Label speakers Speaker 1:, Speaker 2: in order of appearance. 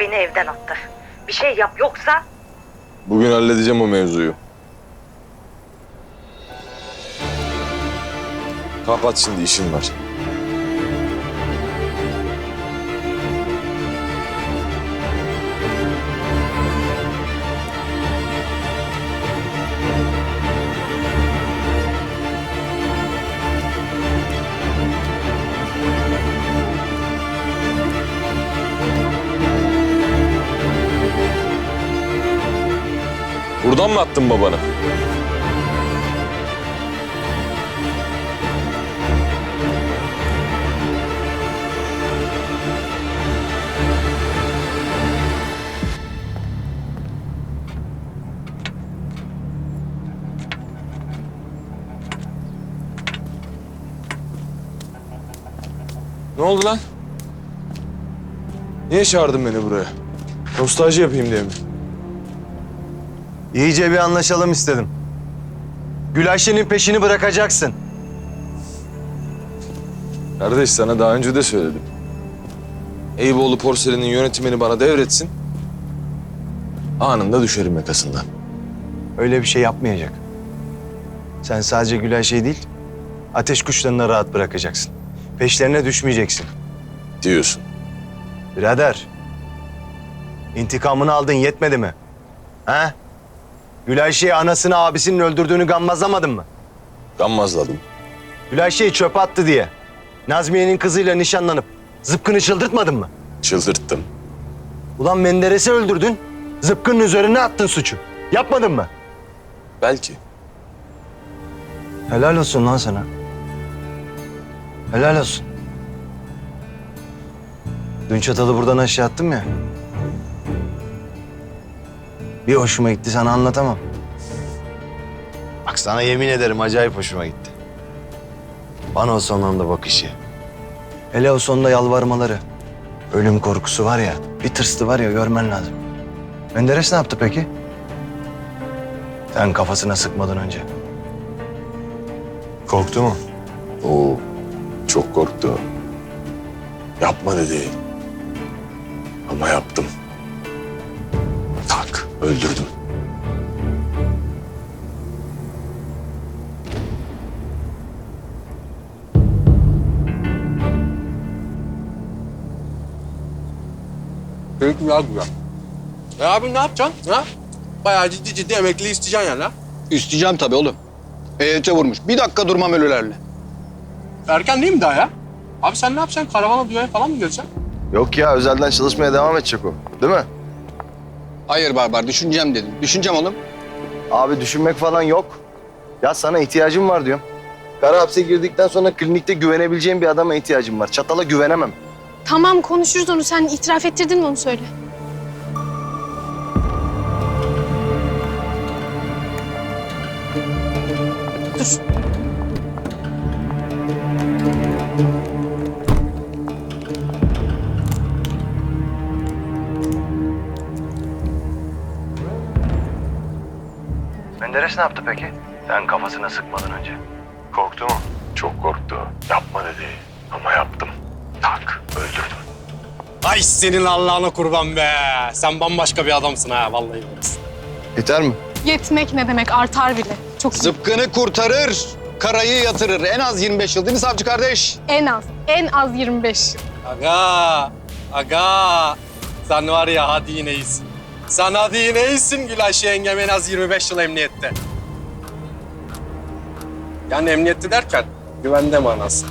Speaker 1: beni evden attı. Bir şey yap yoksa
Speaker 2: Bugün halledeceğim o mevzuyu. Kapat şimdi işim var. Buradan mı attın babanı? Ne oldu lan? Niye çağırdın beni buraya? Nostalji yapayım diye mi?
Speaker 3: İyice bir anlaşalım istedim. Gülayşe'nin peşini bırakacaksın.
Speaker 2: Kardeş sana daha önce de söyledim. Eyüboğlu Porselen'in yönetimini bana devretsin. Anında düşerim yakasından.
Speaker 3: Öyle bir şey yapmayacak. Sen sadece Gülayşe'yi değil, ateş kuşlarını rahat bırakacaksın. Peşlerine düşmeyeceksin.
Speaker 2: Diyorsun.
Speaker 3: Birader, intikamını aldın yetmedi mi? Ha? Gülayşe'yi anasını abisinin öldürdüğünü gammazlamadın mı?
Speaker 2: Gammazladım.
Speaker 3: Gülayşe'yi çöpe attı diye. Nazmiye'nin kızıyla nişanlanıp zıpkını çıldırtmadın mı?
Speaker 2: Çıldırttım.
Speaker 3: Ulan Menderes'i öldürdün, zıpkının üzerine attın suçu. Yapmadın mı?
Speaker 2: Belki.
Speaker 3: Helal olsun lan sana. Helal olsun. Dün çatalı buradan aşağı attım ya. Bir hoşuma gitti sana anlatamam. Bak sana yemin ederim acayip hoşuma gitti. Bana o son anda bakışı. Hele o sonunda yalvarmaları. Ölüm korkusu var ya, bir tırstı var ya görmen lazım. Menderes ne yaptı peki? Sen kafasına sıkmadan önce. Korktu mu?
Speaker 2: Oo, çok korktu. Yapma dedi. Ama yaptım. Öldürdüm.
Speaker 4: Peki güzel güzel. E abi ne yapacaksın? Ha? Bayağı ciddi ciddi emekli isteyeceksin yani ha?
Speaker 5: İsteyeceğim tabii oğlum. EYT vurmuş. Bir dakika durmam ölülerle.
Speaker 4: Erken değil mi daha ya? Abi sen ne yapacaksın? Karavana düğüne falan mı geleceksin?
Speaker 3: Yok ya özelden çalışmaya devam edecek o. Değil mi?
Speaker 5: Hayır Barbar düşüneceğim dedim. Düşüneceğim oğlum.
Speaker 3: Abi düşünmek falan yok. Ya sana ihtiyacım var diyorum. Kara hapse girdikten sonra klinikte güvenebileceğim bir adama ihtiyacım var. Çatala güvenemem.
Speaker 6: Tamam konuşuruz onu. Sen itiraf ettirdin mi onu söyle. Dur.
Speaker 3: Menderes ne yaptı peki? Sen kafasına sıkmadan önce. Korktu mu?
Speaker 2: Çok korktu. Yapma dedi. Ama yaptım. Tak, öldürdüm.
Speaker 4: Ay senin Allah'ına kurban be. Sen bambaşka bir adamsın ha vallahi.
Speaker 3: Yeter mi?
Speaker 6: Yetmek ne demek? Artar bile. Çok iyi.
Speaker 5: Zıpkını kurtarır, karayı yatırır. En az 25 yıl değil mi savcı kardeş?
Speaker 6: En az. En az 25.
Speaker 4: Aga, aga. Sen var ya hadi yine iyisin. Sen hadi yine iyisin Gülayşe yengem en az 25 yıl emniyette. Yani emniyette derken güvende manası.